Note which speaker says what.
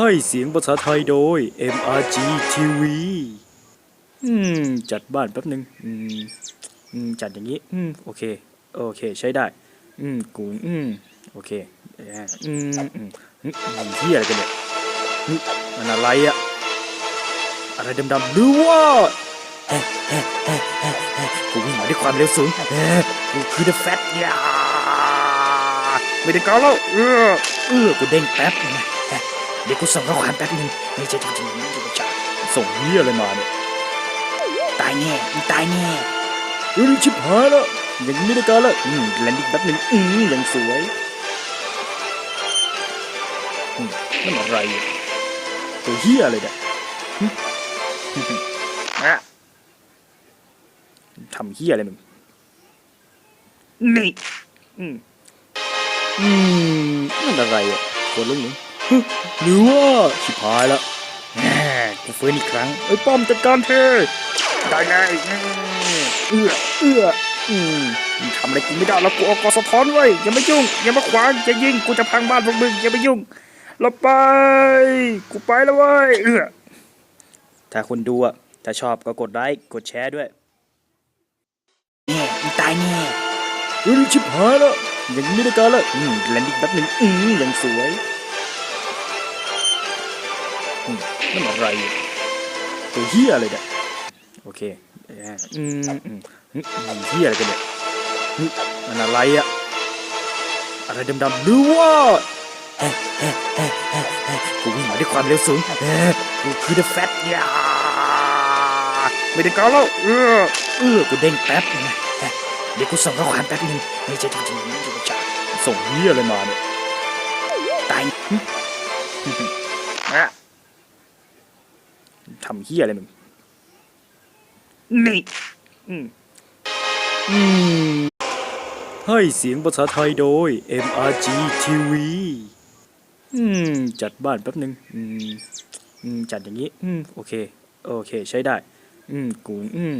Speaker 1: ให้เสียงภาษาไทยโดย MRG TV อืม จัดบ้านแป๊บหนึ่งอืมอืม จัดอย่างนี้ อืม โอเค โอเค ใช้ได้ อืม กู อืม โอเค อืม อืมอืมที่อะไรกันเนี่ยมันอะไรอะอะไรดำๆหรือว่ากูวิ่งมาด้วยความเร็วสูงกูคือ The Fat ยาไม่ได้กาแล้ว เออ เออ กูเด้งแป๊บนึงนะ เฮ้เดี๋ยวกูส่งข้อความแป๊บนึงไม่ใช่จริงๆไม่ใช่จ้าส่งเหี้ยอะไรมาเนี่ยตายแน่มึงตายแน่เฮ้ยชิบหายแล้วอย่างนี้ไม่ได้การแล้วอืมแลนดิ้งแป๊บนึงอืมยังสวยอืมนั่นอะไรอะตัวเหี้ยอะไรเนี่ยหึหึหึอะทำเหี้ยอะไรมึงนี่อืมอืมนั่นอะไรอะคนลุกหนึ่ง หึหรือว่าชิบหายแล้วแหมกูฟื้นอีกครั้งไอ้ยป้อมจัดการเธอได้ไงเอื้อเอื้ออืมมึงทำอะไรกูไม่ได้แล้วกูเอากอสะท้อนไว้ยอย่ามายุ่งอย่ามาขวางอย่ายิงกูจะพังบ้านพวกมึงอย่ามายุ่งหลบไป กูไปแล้วเว้ยเอื้อถ้าคุณดูอะถ้าชอบก็กดไลค์กดแชร์ด้วยแน่มึงตายแน่เฮ้ยชิบหายแล้วอย่างนี้ไม่ได้การแล้วอืมแลนดิ้งแป๊บหนึงอืมยังสวยอืม นั่นอะไรอะตัวเฮียอะไรเนี่ยโอเคเอ่ออืมอืมอืมอืมที่อะไรกันเนี่ยหึมันอะไรอะอะไรดำๆหรือว่าเฮ้เฮ้เฮ้เฮ้เฮ้กูวิ่งมาด้วยความเร็วสูงเฮ้กูคือ The Fat ยาไม่ได้การแล้วเออเออกูเด้งแป๊บนึงนะเฮ้เดี๋ยวกูส่งข้อความแป๊บนึงไม่ใช่จริงๆไม่ใช่จ้าส่งเหี้ยอะไรมาเนี่ยตายหึหึหึอะ ทำเหี้ยอะไรมึงนี่อืมอืมให้เสียงภาษาไทยโดย MRG TV อืม จัดบ้านแป๊บหนึ่งอืมอืม จัดอย่างนี้ อืม โอเค โอเค ใช้ได้ อืม กู อืม